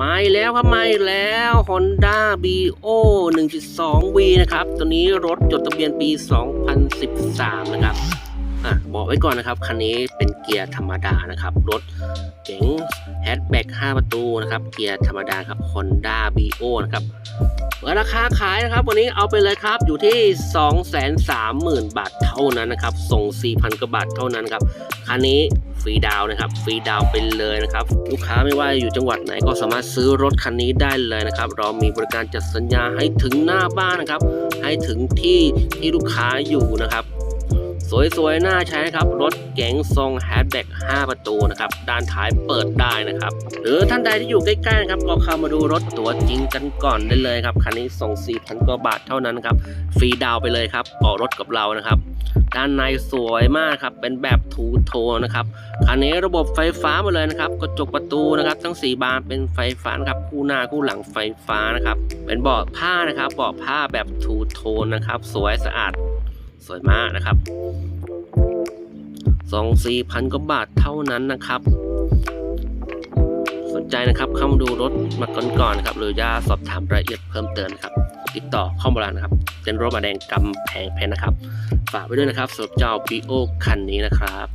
มาอีกแล้วครับมาอีกแล้ว Honda BO 1.2V นะครับ ตัวนี้รถจดทะเบียนปี 2013 นะครับ บอกไว้ก่อนนะครับ คันนี้เป็นเกียร์ธรรมดานะครับ รถเก๋งแฮชแบ็ก5ประตูนะครับ เกียร์ธรรมดาครับ Honda BO นะครับราคาขายนะครับ วันนี้เอาไปเลยครับอยู่ที่ 230,000 บาทเท่านั้นนะครับ ส่ง 4,000กว่าบาทเท่านั้นครับคันนี้ฟรีดาวนะครับฟรีดาวไปเลยนะครับ ลูกค้าไม่ว่าอยู่จังหวัดไหนก็สามารถซื้อรถคันนี้ได้เลยนะครับ เรามีบริการจัดสัญญาให้ถึงหน้าบ้านนะครับ ให้ถึงที่ที่ลูกค้าอยู่นะครับ สวยๆ น่าใช้นะครับ รถเก๋งทรงแฮชแบ็ก5ประตูนะครับ ด้านท้ายเปิดได้นะครับ หรือท่านใดที่อยู่ใกล้ๆนะครับก็เข้ามาดูรถตัวจริงกันก่อนได้เลยครับ คันนี้ส่ง 4,000 กว่าบาทเท่านั้นครับ ฟรีดาวไปเลยครับ ออกรถกับเรานะครับ ด้านในสวยมากครับ เป็นแบบทูโทนนะครับ คันนี้ระบบไฟฟ้าหมาเลยนะครับ กระจกประตูนะครับ ทั้ง 4 บานเป็นไฟฟ้านะครับ คู่หน้าคู่หลังไฟฟ้านะครับ เป็นเบาะผ้านะครับ เบาะผ้าแบบทูโทนนะครับ สวยสะอาด สวยมากนะครับสองสี่พันกว่าบาทเท่านั้นนะครับ สนใจนะครับเข้ามาดูรถมาก่อนก่อนๆนะครับ หรือจะสอบถามรายละเอียดเพิ่มเติมนะครับ ติดต่อข้ามาได้นะครับเป็นรถมาแดงกำแพงเพชรนะครับ ฝากไว้ด้วยนะครับสำหรับเจ้าปีโอคันนี้นะครับ